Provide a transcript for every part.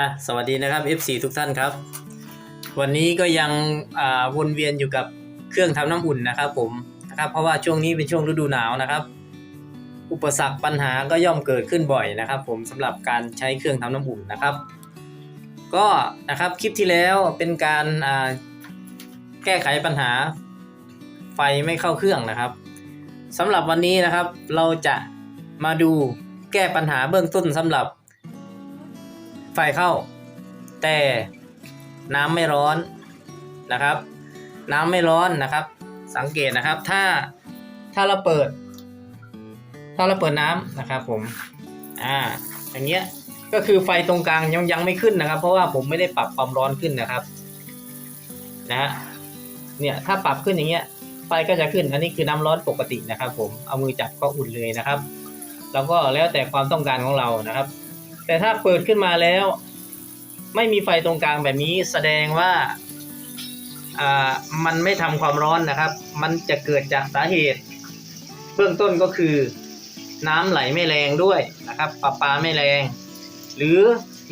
อะสวัสดีนะครับ FC ทุกท่านครับ วันนี้ก็ยังอ่าวนเวียนอยู่กับเครื่องทำน้ำอุ่นนะครับผมนะครับ เพราะว่าช่วงนี้เป็นช่วงฤดูหนาวนะครับ อุปสรรคปัญหาก็ย่อมเกิดขึ้นบ่อยนะครับ ผมสำหรับการใช้เครื่องทำน้ำอุ่นนะครับ ก็นะครับคลิปที่แล้วเป็นการอ่าแก้ไขปัญหา ไฟไม่เข้าเครื่องนะครับสำหรับวันนี้นะครับเราจะมาดูแก้ปัญหาเบื้องต้นสำหรับ ฟเข้า แต่น้ำไม่ร้อนนะครับ น้ำไม่ร้อนนะครับ สังเกตนะครับ ถ้าถ้าเราเปิด ถ้าเราเปิดน้ำนะครับผมอ่าอย่างเงี้ยก็คือไฟตรงกลางยังยังไม่ขึ้นนะครับ เพราะว่าผมไม่ได้ปรับความร้อนขึ้นนะครับนะฮะเนี่ยถ้าปรับขึ้นอย่างเงี้ยไฟก็จะขึ้นอันนี้คือน้ำร้อนปกตินะครับ ผมเอามือจับก็อุ่นเลยนะครับ แล้วก็แล้วแต่ความต้องการของเรานะครับ แต่ถ้าเปิดขึ้นมาแล้ว ไม่มีไฟตรงกลางแบบนี้แสดงว่าอ่ามันไม่ทำความร้อนนะครับ มันจะเกิดจากสาเหตุ เบื้องต้นก็คือ น้ำไหลไม่แรงด้วยนะครับประปลาไม่แรง หรือ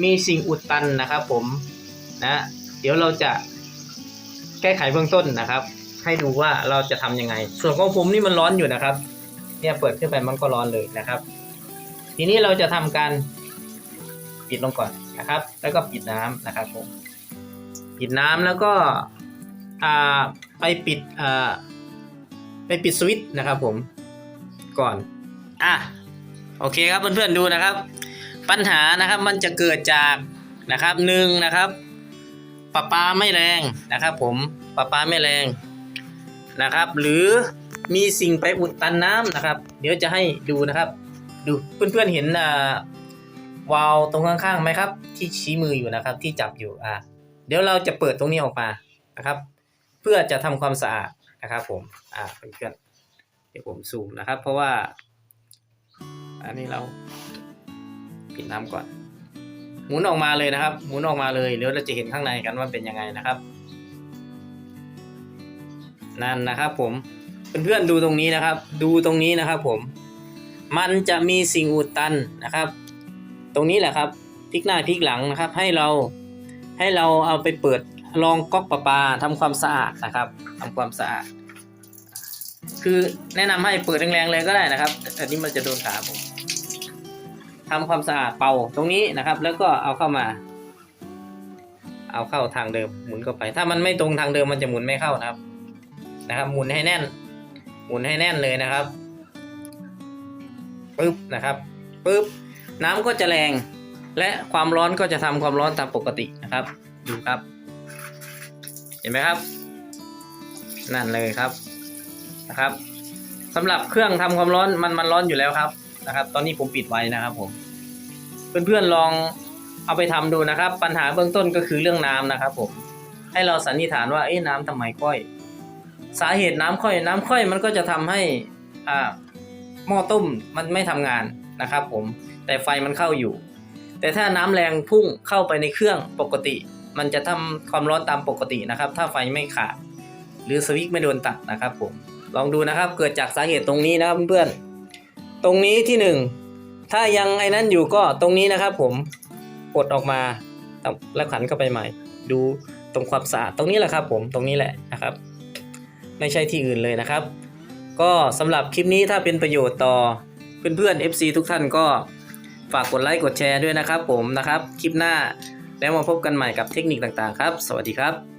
มีสิ่งอุดตันนะครับ ผมนะเดี๋ยวเราจะแก้ไขเบื้องต้นนะครับ ให้ดูว่าเราจะทำยังไง ส่วนของผมนี่มันร้อนอยู่นะครับ เนี่ยเปิดขึ้นไปมันก็ร้อนเลยนะครับ ทีนี้เราจะทำการ ปิดลงก่อนนะครับ แล้วก็ปิดน้ำนะครับผมปิดน้ำแล้วก็ไปปิดไปปิดสวิตช์นะครับผมก่อนอะโอเคครับเพื่อนๆดูนะครับ ปัญหานะครับมันจะเกิดจากนะครับหนึ่งนะครับปะปาไม่แรงนะครับ ผมปะปาไม่แรงนะครับ หรือมีสิ่งไปอุดตันน้ำนะครับ เดี๋ยวจะให้ดูนะครับ ดูเพื่อนๆเห็นอ่า วาล์วตรงข้างๆไหมครับ ที่ชี้มืออยู่นะครับ ที่จับอยู่อ่าเดี๋ยวเราจะเปิดตรงนี้ออกมานะครับ เพื่อจะทำความสะอาดนะครับ ผมอ่าเพื่อนๆเดี๋ยวผมซูมนะครับ เพราะว่า อันนี้เราปิดน้ำก่อน หมุนออกมาเลยนะครับ หมุนออกมาเลยเดี๋ยวเราจะเห็นข้างในกันว่าเป็นยังไงนะครับนั่นนะครับ ผมเพื่อนๆดูตรงนี้นะครับ ดูตรงนี้นะครับ ผม มันจะมีสิ่งอุดตันนะครับ รงนี้แหละครับพลิกหน้าพลิกหลังนะครับ ให้เราให้เราเอาไปเปิดลองก๊อกประปาทำความสะอาดนะครับทำความสะอาด คือแนะนำให้เปิดแรงๆเลยก็ได้นะครับอันนี้มันจะโดนขาผมทำความสะอาดเป่าตรงนี้นะครับ แล้วก็เอาเข้ามา เอาเข้าทางเดิมหมุนเข้าไป ถ้ามันไม่ตรงทางเดิมมันจะหมุนไม่เข้านะครับ นะครับ หมุนให้แน่น หมุนให้แน่นเลยนะครับปึ๊บนะครับปึ๊บ น้ำก็จะแรง และความร้อนก็จะทำความร้อนตามปกตินะครับ ดูครับ เห็นไหมครับ นั่นเลยครับนะครับสำหรับเครื่องทำความร้อนมันมันร้อนอยู่แล้วครับนะครับ ตอนนี้ผมปิดไว้นะครับผมเพื่อนๆลองเอาไปทำดูนะครับ ปัญหาเบื้องต้นก็คือเรื่องน้ำนะครับผมให้เราสันนิษฐานว่าเอ๊ะน้ำทำไมค่อย สาเหตุน้ำค่อย น้ำค่อยมันก็จะทำให้อ่าหม้อต้มมันไม่ทำงาน นะครับผมแต่ไฟมันเข้าอยู่ แต่ถ้าน้ำแรงพุ่งเข้าไปในเครื่องปกติ มันจะทำความร้อนตามปกตินะครับ ถ้าไฟไม่ขาดหรือสวิตช์ไม่โดนตัดนะครับผมลองดูนะครับเกิดจากสาเหตุตรงนี้นะครับเพื่อนๆตรงนี้ที่หนึ่งถ้ายังไอ้นั้นอยู่ก็ตรงนี้นะครับ ผมปลดออกมาแล้วขันเข้าไปใหม่ ดูตรงความสะอาดตรงนี้แหละครับ ผมตรงนี้แหละนะครับ ไม่ใช่ที่อื่นเลยนะครับ ก็สำหรับคลิปนี้ถ้าเป็นประโยชน์ต่อ เพื่อนๆ FC ทุกท่านก็ฝากกดไลค์กดแชร์ด้วยนะครับผมนะครับ คลิปหน้าแล้วมาพบกันใหม่กับเทคนิคต่างๆครับ สวัสดีครับ